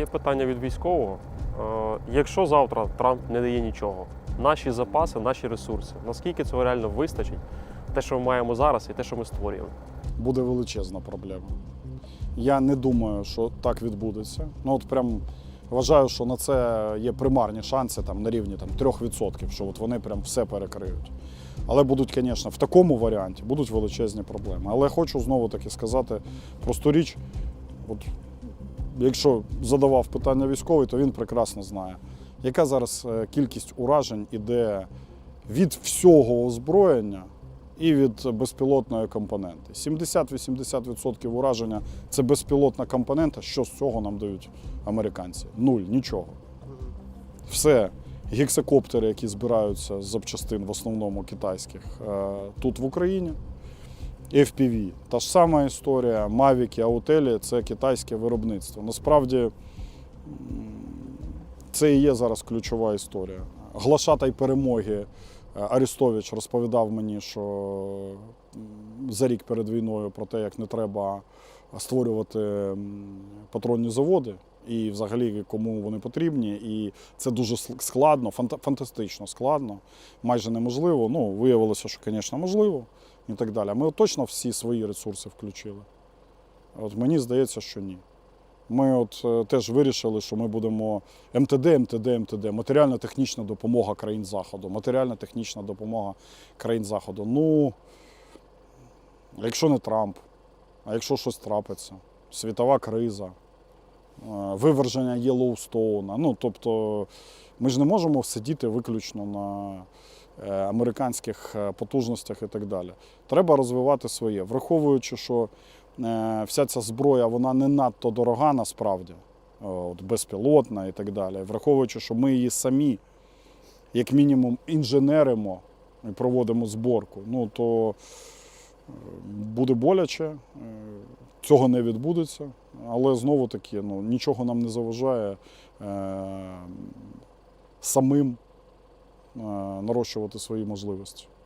Є питання від військового. Е, Якщо завтра Трамп не дає нічого, наші запаси, наші ресурси, наскільки цього реально вистачить? Те, що ми маємо зараз, і те, що ми створюємо. буде величезна проблема. Я не думаю, що так відбудеться. Ну от прям вважаю, що на це є примарні шанси там, на рівні там, 3%, що от вони прям все перекриють. Але будуть, звісно, в такому варіанті будуть величезні проблеми. Але хочу знову таки сказати просту річ. От, якщо задавав питання військовий, то він прекрасно знає, яка зараз е, кількість уражень іде від всього озброєння і від безпілотної компоненти. 70-80% ураження це безпілотна компонента. Що з цього нам дають американці? Нуль, нічого. Все. Гексакоптери, які збираються з запчастин, в основному китайських, е, тут в Україні. FPV. Та ж сама історія. Мавіки, аутелі це китайське виробництво. Насправді це і є зараз ключова історія. Глашатай перемоги е, Арістович розповідав мені, що за рік перед війною про те, як не треба створювати патронні заводи. І взагалі кому вони потрібні, і це дуже складно, фантастично складно, майже неможливо. Ну, виявилося, що, звісно, можливо і так далі. Ми точно всі свої ресурси включили. От мені здається, що ні. Ми от е, теж вирішили, що ми будемо МТД, МТД, МТД, матеріально-технічна допомога країн Заходу, матеріально-технічна допомога країн Заходу. Ну, якщо не Трамп, а якщо щось трапиться, світова криза, е, виверження Єлоустоуна. Ну, тобто, ми ж не можемо сидіти виключно на американських е, потужностях і так далі. Треба розвивати своє, враховуючи, що е, вся ця зброя вона не надто дорога насправді, е, от, безпілотна і так далі. Враховуючи, що ми її самі, як мінімум, інженеримо і проводимо зборку, ну то е, буде боляче, е, цього не відбудеться. Але знову таки, ну, нічого нам не заважає е, самим е, нарощувати свої можливості.